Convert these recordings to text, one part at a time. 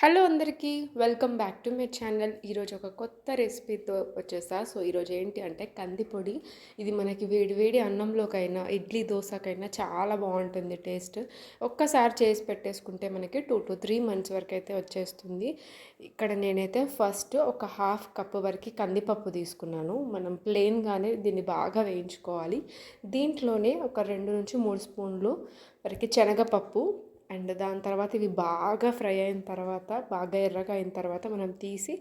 Hello అందరికీ welcome back to my channel ఈరోజు ఒక కొత్త రెసిపీతో వచ్చేసా. సో ఈరోజు ఏంటి అంటే కందిపొడి. ఇది మనకి వేడివేడి అన్నంలోకైనా ఇడ్లీ దోశకైనా చాలా బాగుంటుంది టేస్ట్ ఒక్కసారి చేసి పెట్టేసుకుంటే మనకి టూ టు త్రీ మంత్స్ వరకు అయితే వచ్చేస్తుంది. ఇక్కడ నేనైతే ఫస్ట్ ఒక హాఫ్ కప్ వరకు కందిపప్పు తీసుకున్నాను. మనం ప్లెయిన్గానే దీన్ని బాగా వేయించుకోవాలి. దీంట్లోనే ఒక రెండు నుంచి మూడు స్పూన్లు వరకు శనగపప్పు అండ్ దాని తర్వాత ఇవి బాగా ఫ్రై అయిన తర్వాత బాగా ఎర్రగా అయిన తర్వాత మనం తీసి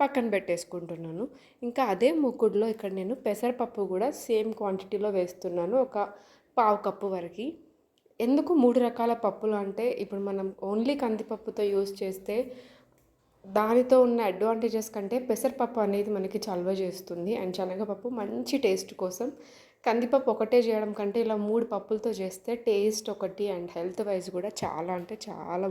పక్కన పెట్టేసుకుంటున్నాను. ఇంకా అదే ముక్కుడులో ఇక్కడ నేను పెసరపప్పు కూడా సేమ్ క్వాంటిటీలో వేస్తున్నాను ఒక పావు కప్పు వరకు. ఎందుకు మూడు రకాల పప్పులు అంటే ఇప్పుడు మనం ఓన్లీ కందిపప్పుతో యూజ్ చేస్తే దానితో ఉన్న అడ్వాంటేజెస్ కంటే పెసరపప్పు అనేది మనకి చల్వ చేస్తుంది. అండ్ శనగపప్పు మంచి టేస్ట్ కోసం కందిపప్పు ఒకటే చేయడం కంటే ఇలా మూడు పప్పులతో చేస్తే టేస్ట్ ఒకటి అండ్ హెల్త్ వైజ్ కూడా చాలా అంటే చాలా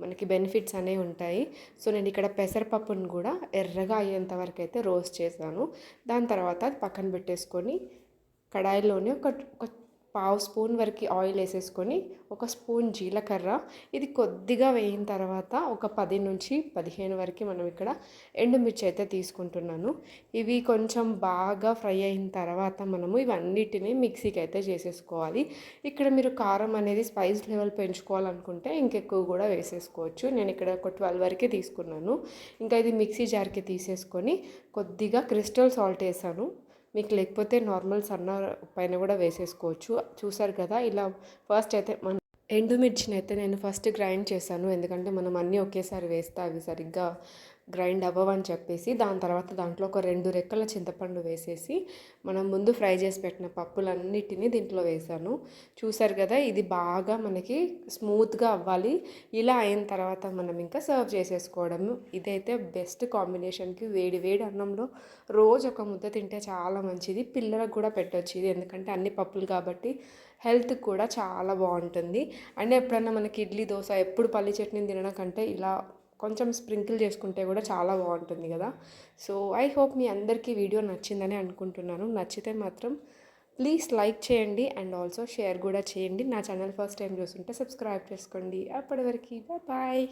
మనకి బెనిఫిట్స్ అనేవి ఉంటాయి. సో నేను ఇక్కడ పెసరపప్పును కూడా ఎర్రగా అయ్యేంత వరకు అయితే రోస్ట్ చేశాను. దాని తర్వాత పక్కన పెట్టేసుకొని కడాయిలోనే ఒక ఒక పావు స్పూన్ వరకు ఆయిల్ వేసేసుకొని ఒక స్పూన్ జీలకర్ర. ఇది కొద్దిగా వేయిన తర్వాత ఒక పది నుంచి పదిహేను వరకు మనం ఇక్కడ ఎండుమిర్చి అయితే తీసుకుంటున్నాను. ఇవి కొంచెం బాగా ఫ్రై అయిన తర్వాత మనము ఇవన్నిటిని మిక్సీకి అయితే చేసేసుకోవాలి. ఇక్కడ మీరు కారం అనేది స్పైస్ లెవెల్ పెంచుకోవాలనుకుంటే ఇంకెక్కువ కూడా వేసేసుకోవచ్చు. నేను ఇక్కడ ఒక ట్వెల్వ్ వరకే తీసుకున్నాను. ఇంకా ఇది మిక్సీ జార్కి తీసేసుకొని కొద్దిగా క్రిస్టల్ సాల్ట్ వేసాను. మీకు లేకపోతే నార్మల్ సన్న పైన కూడా వేసేసుకోవచ్చు. చూసారు కదా ఇలా ఫస్ట్ అయితే మన ఎండుమిర్చిని అయితే నేను ఫస్ట్ గ్రైండ్ చేశాను. ఎందుకంటే మనం అన్నీ ఒకేసారి వేస్తే అవి సరిగ్గా గ్రైండ్ అవ్వవని చెప్పేసి దాని తర్వాత దాంట్లో ఒక రెండు రెక్కల చింతపండు వేసేసి మనం ముందు ఫ్రై చేసి పెట్టిన పప్పులన్నిటినీ దీంట్లో వేసాను. చూసారు కదా ఇది బాగా మనకి స్మూత్గా అవ్వాలి. ఇలా అయిన తర్వాత మనం ఇంకా సర్వ్ చేసేసుకోవడము ఇదైతే బెస్ట్ కాంబినేషన్కి వేడి వేడి అన్నంలో రోజు ఒక ముద్ద తింటే చాలా మంచిది. పిల్లలకు కూడా పెట్టవచ్చు ఇది. ఎందుకంటే అన్ని పప్పులు కాబట్టి హెల్త్ కూడా చాలా బాగుంటుంది. అండ్ ఎప్పుడన్నా మనకి ఇడ్లీ దోశ ఎప్పుడు పల్లి చట్నీ తినడం కంటే ఇలా కొంచెం స్ప్రింకిల్ చేసుకుంటే కూడా చాలా బాగుంటుంది కదా. సో ఐ హోప్ మీ అందరికీ వీడియో నచ్చిందని అనుకుంటున్నాను. నచ్చితే మాత్రం ప్లీజ్ లైక్ చేయండి అండ్ ఆల్సో షేర్ కూడా చేయండి. నా ఛానల్ ఫస్ట్ టైం చూస్తుంటే సబ్స్క్రైబ్ చేసుకోండి. అప్పటివరకు బాయ్.